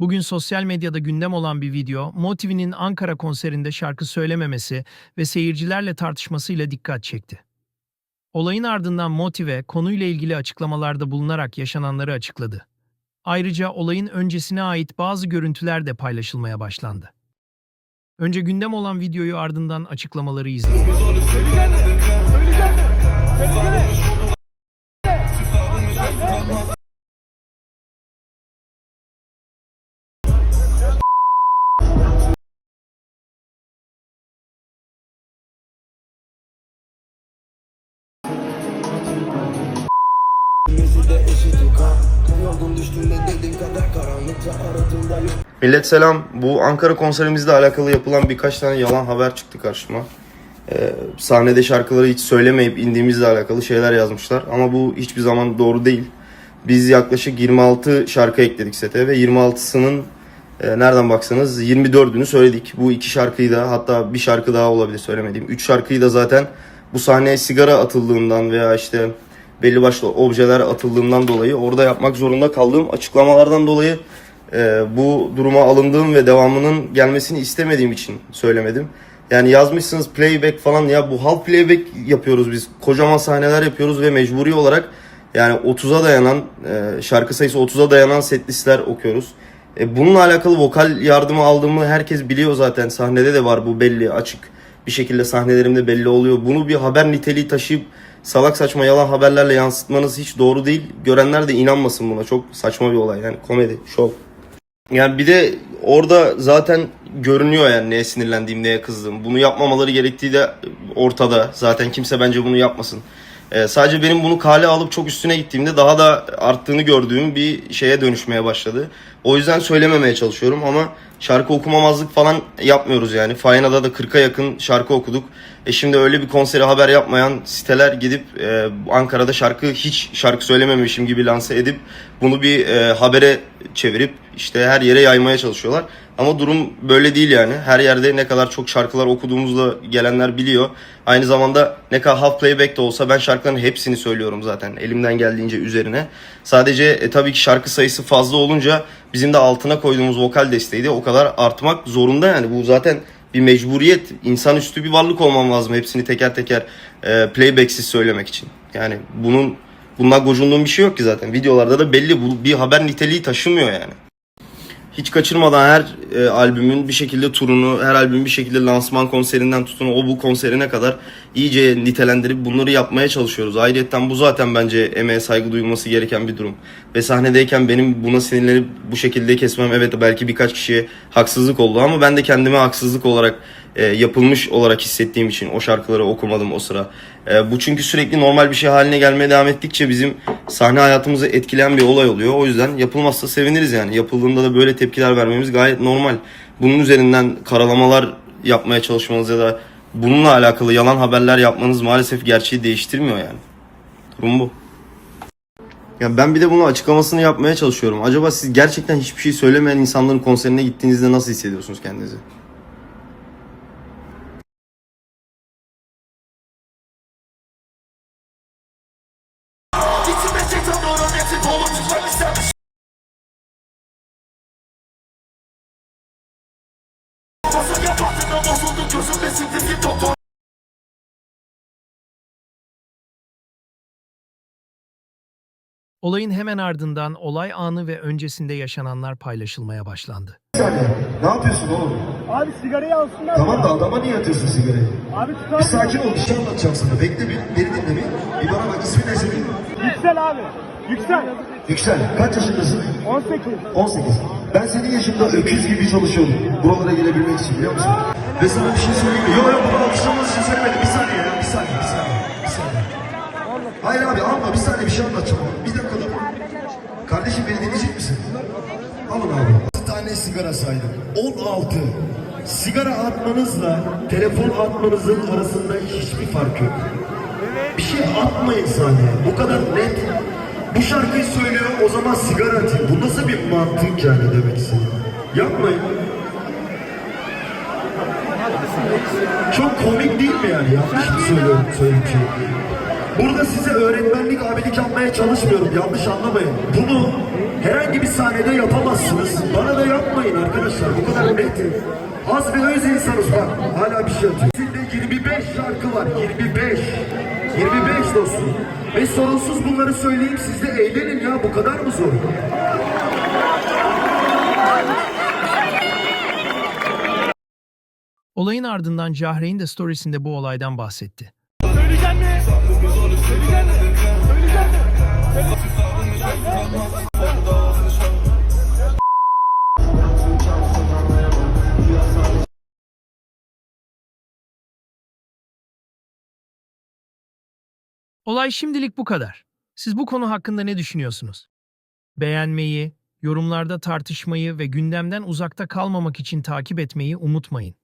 Bugün sosyal medyada gündem olan bir video, Motive'nin Ankara konserinde şarkı söylememesi ve seyircilerle tartışmasıyla dikkat çekti. Olayın ardından Motive, konuyla ilgili açıklamalarda bulunarak yaşananları açıkladı. Ayrıca olayın öncesine ait bazı görüntüler de paylaşılmaya başlandı. Önce gündem olan videoyu ardından açıklamaları izleyin. Millet selam. Bu Ankara konserimizle alakalı yapılan birkaç tane yalan haber çıktı karşıma. Ee, sahnede şarkıları hiç söylemeyip indiğimizle alakalı şeyler yazmışlar. Ama bu hiçbir zaman doğru değil. Biz yaklaşık 26 şarkı ekledik sete ve 26'sının e, nereden baksanız 24'ünü söyledik. Bu iki şarkıyı da hatta bir şarkı daha olabilir söylemediğim. 3 şarkıyı da zaten bu sahneye sigara atıldığından veya işte belli başlı objeler atıldığından dolayı orada yapmak zorunda kaldığım açıklamalardan dolayı e, bu duruma alındığım ve devamının gelmesini istemediğim için söylemedim. Yani yazmışsınız playback falan ya bu halk playback yapıyoruz biz. Kocaman sahneler yapıyoruz ve mecburi olarak yani 30'a dayanan e, şarkı sayısı 30'a dayanan set listler okuyoruz. E, bununla alakalı vokal yardımı aldığımı herkes biliyor zaten. Sahnede de var bu belli açık bir şekilde sahnelerimde belli oluyor. Bunu bir haber niteliği taşıyıp salak saçma yalan haberlerle yansıtmanız hiç doğru değil. Görenler de inanmasın buna. Çok saçma bir olay yani komedi, şov. Yani bir de orada zaten görünüyor yani neye sinirlendiğim, neye kızdığım. Bunu yapmamaları gerektiği de ortada. Zaten kimse bence bunu yapmasın. Ee, sadece benim bunu kale alıp çok üstüne gittiğimde daha da arttığını gördüğüm bir şeye dönüşmeye başladı. O yüzden söylememeye çalışıyorum ama şarkı okumamazlık falan yapmıyoruz yani. Fayna'da da 40'a yakın şarkı okuduk. E şimdi öyle bir konseri haber yapmayan siteler gidip e, Ankara'da şarkı hiç şarkı söylememişim gibi lanse edip bunu bir e, habere çevirip işte her yere yaymaya çalışıyorlar. Ama durum böyle değil yani. Her yerde ne kadar çok şarkılar okuduğumuzda gelenler biliyor. Aynı zamanda ne kadar half playback de olsa ben şarkıların hepsini söylüyorum zaten elimden geldiğince üzerine. Sadece e, tabii ki şarkı sayısı fazla olunca bizim de altına koyduğumuz vokal desteği de o kadar artmak zorunda yani. Bu zaten bir mecburiyet. İnsanüstü bir varlık olmam lazım hepsini teker teker e, playbacks'iz söylemek için. Yani bunun bundan gocunduğum bir şey yok ki zaten. Videolarda da belli bu bir haber niteliği taşımıyor yani hiç kaçırmadan her e, albümün bir şekilde turunu, her albümün bir şekilde lansman konserinden tutun o bu konserine kadar iyice nitelendirip bunları yapmaya çalışıyoruz. Ayrıca bu zaten bence emeğe saygı duyulması gereken bir durum. Ve sahnedeyken benim buna sinirlenip bu şekilde kesmem evet belki birkaç kişiye haksızlık oldu ama ben de kendime haksızlık olarak e, yapılmış olarak hissettiğim için o şarkıları okumadım o sıra. E, bu çünkü sürekli normal bir şey haline gelmeye devam ettikçe bizim sahne hayatımızı etkileyen bir olay oluyor. O yüzden yapılmazsa seviniriz yani. Yapıldığında da böyle tepkiler vermemiz gayet normal. Bunun üzerinden karalamalar yapmaya çalışmanız ya da bununla alakalı yalan haberler yapmanız maalesef gerçeği değiştirmiyor yani. Durum bu. Ya ben bir de bunu açıklamasını yapmaya çalışıyorum. Acaba siz gerçekten hiçbir şey söylemeyen insanların konserine gittiğinizde nasıl hissediyorsunuz kendinizi? Olayın hemen ardından olay anı ve öncesinde yaşananlar paylaşılmaya başlandı. Saniye. Ne yapıyorsun oğlum? Abi sigarayı alsınlar. Tamam da adama niye atıyorsun sigarayı? Abi Bir tutar. sakin ol. Bir şey anlatacağım sana. Bekle bir. Beni dinle bir. Bir bana bak. İsmin ne senin? Yüksel abi. Yüksel. Yüksel. Kaç yaşındasın? 18. 18. Ben senin yaşında öküz gibi çalışıyordum. Buralara gelebilmek için biliyor musun? Ve sana bir şey söyleyeyim mi? Yok yok bunu alkışlamanız için söylemedim. Bir saniye ya. Bir saniye. Bir saniye. Bir saniye. Hayır abi alma. Bir saniye bir şey anlatacağım. Bir dakika dur. Kardeşim beni dinleyecek misin? Alın abi. 6 tane sigara saydım. 16. Sigara atmanızla telefon atmanızın arasında hiçbir fark yok. Bir şey atmayın sahneye. Bu kadar net. Bu şarkıyı söylüyor o zaman sigara atayım. Bu nasıl bir mantık yani demek istiyorum. Yapmayın. Çok komik değil mi yani? Yanlış mı söylüyorum söylediğim şey? Burada size öğretmenlik, abilik yapmaya çalışmıyorum. Yanlış anlamayın. Bunu herhangi bir sahnede yapamazsınız. Bana da yapmayın arkadaşlar. Bu kadar net. Az ve öz insanız bak. Hala bir şey atıyor. Sizde 25 şarkı var. 25. 25 dostum. Ve sorunsuz bunları söyleyeyim siz de eğlenin ya. Bu kadar mı zor? Olayın ardından Cahreyn de storiesinde bu olaydan bahsetti. Söyleyecek mi? Söyleyecek mi? Söyleyecek mi? Olay şimdilik bu kadar. Siz bu konu hakkında ne düşünüyorsunuz? Beğenmeyi, yorumlarda tartışmayı ve gündemden uzakta kalmamak için takip etmeyi unutmayın.